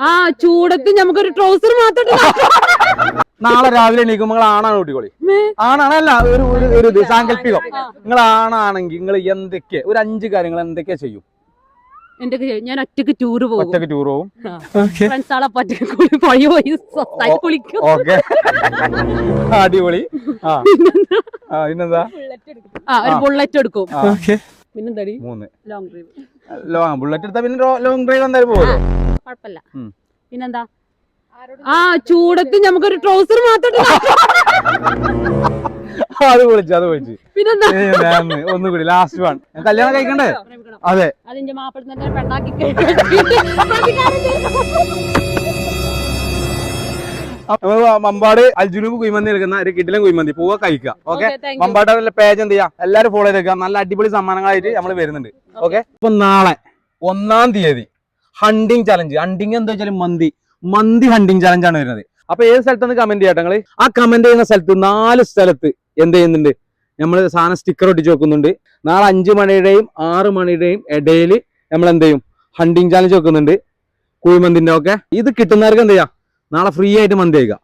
ആ ചൂടത്ത് നമുക്കൊരു ട്രൗസർ മാത്രം നാളെ രാവിലെ എണീക്കുമ്പോൾ നിങ്ങൾ ആണാണ് കൂട്ടിക്കോളി ആണാണല്ല ഒരു ഒരു ഇത് സാങ്കല്പികം. നിങ്ങൾ ആണാണെങ്കിൽ നിങ്ങൾ എന്തൊക്കെ ഒരു അഞ്ച് കാര്യങ്ങൾ എന്തൊക്കെ ചെയ്യും? എന്റെ ഞാൻ ഒറ്റയ്ക്ക് ടൂർ പോകും. ഒറ്റയ്ക്ക് ടൂർ ഒറ്റയ്ക്ക് പോയി കുളിക്കും. അടിപൊളി. ആ. ആ, പിന്നെന്താ? ആ ഒരു ബുള്ളറ്റ് എടുക്കും. ഓക്കെ പിന്നെന്താടി? മൂന്ന്. ലോങ് ഡ്രൈവ് ലോങ് ബുള്ളറ്റ് എടുത്താ പിന്നെ ലോങ് ഡ്രൈവ് എന്തായാലും പോകുമല്ലോ കുഴപ്പമില്ല. പിന്നെന്താ? ആ ചൂടത്ത് നമുക്കൊരു ട്രൗസർ മാത്രം അത് വിളിച്ചു അത് വിളിച്ചു. പിന്നെന്താ? ഒന്നുകൂടി ലാസ്റ്റ് വൺ കല്യാണം കഴിക്കണ്ടേ? അതെ അതിന്റെ പെണ്ണാക്കി മമ്പാട് അൽജുനൂബ് കുയ്മന്തി എടുക്കുന്ന ഒരു കിഡിലും കുയ്മന്തി. പോവുക കഴിക്കുക ഓക്കെ മമ്പാട് പേജ് എന്ത് ചെയ്യാം? എല്ലാരും ഫോളോ ചെയ്തേക്കുക. നല്ല അടിപൊളി സമ്മാനങ്ങളായിട്ട് നമ്മൾ വരുന്നുണ്ട് ഓക്കെ അപ്പൊ നാളെ ഒന്നാം തീയതി. ഹണ്ടിങ് ചലഞ്ച് ഹണ്ടിങ് എന്താ വെച്ചാൽ മന്തി. മന്തി ഹണ്ടിങ് ചലഞ്ച് ആണ് വരുന്നത്. അപ്പൊ ഏത് സ്ഥലത്താണ് കമന്റ് ചെയ്യട്ടെ നിങ്ങൾ ആ കമന്റ് ചെയ്യുന്ന സ്ഥലത്ത് നാല് സ്ഥലത്ത് എന്ത് ചെയ്യുന്നുണ്ട്? നമ്മൾ സാധനം സ്റ്റിക്കർ ഒട്ടിച്ച് വെക്കുന്നുണ്ട്. നാളെ അഞ്ചു മണിയുടെയും ആറ് മണിയുടെയും ഇടയിൽ നമ്മൾ എന്ത് ചെയ്യും? ഹണ്ടിങ് ചാലഞ്ച് വെക്കുന്നുണ്ട്. കുഴിമന്തിന്റെ ഒക്കെ. ഇത് കിട്ടുന്നവർക്ക് എന്ത് ചെയ്യാം? നാളെ ഫ്രീ ആയിട്ട് മന്തി കഴിക്കാം.